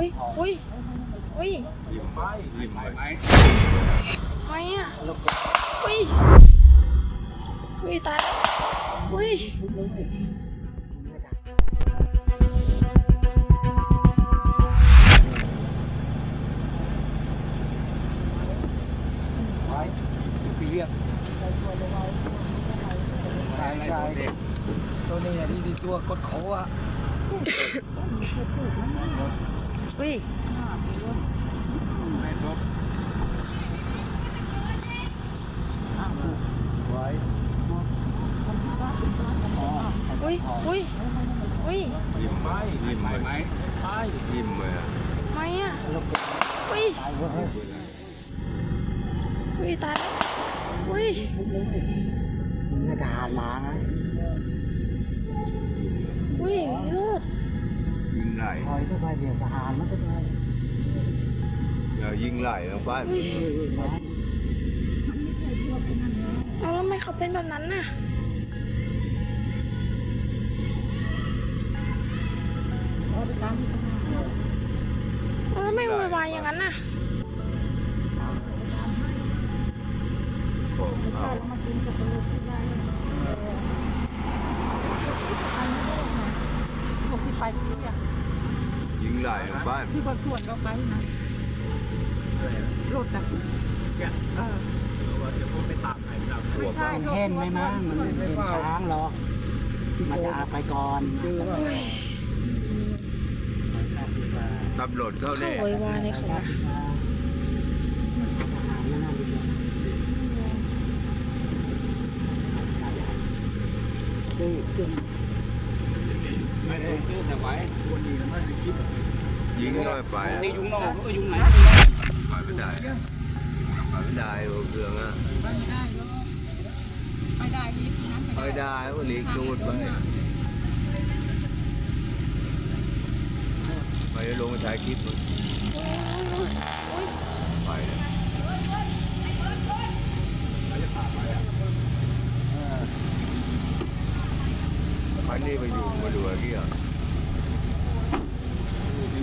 อุ้ยอุ้ยอุ้ยไมไปยิ้มไหมไม่อะอุ้ยอุ้ยตายอุ้ยไว้ปีเรียกใช่ใช่ตัวนี้อะที่ที่ตัวกดเขาอะ ยไม่ครบไว้อุ้ยอุ้ยอุ้ยยิ้มไปยิ้มไปไหมไปยิ้มเลยอะไม่อะอุ้ยตายเว้ยอุ้ยตายแล้วอุ้ยนี่ทหารมาไงอุ้ยพี่โรดยิง ไหลคอยต้องไปเดี๋ยวทหารมันก็ได้อย่ายิงไหลนะบ้านอุ้ยเอาแล้วทำไมเขาเป็นแบบนั้นน่ะเอาแล้วทำไมโวยวายอย่างนั้นน่ะผมเอาพวกที่ไปที่เนี่ ยยิงไหลนะบ้านที่บางส่วนเราไปนะรถอะเออไม่ใช่รถเห็นไหมมั้งมันไม่เป็นช้างหรอกมันจะอาไปก่อนตำรวจเข้าเขาแน่โวยวายเลยเขาว่าไม่ ได้ซื้อแต่ไว้วันนี้มันคิดยิงก็ไม่ไปตียุงนอกก็ยุงไหนไปไม่ได้อะไปไม่ได้โอ้เครื่องอะไม่ได้หรอกไม่ได้รีบนั้นไปได้ก็หลีกตูดไปไปลงถ่ายคลิปมึงอุ้ยไปเลยคันนี้ไปอยู่มาดูอะไรกี้อ่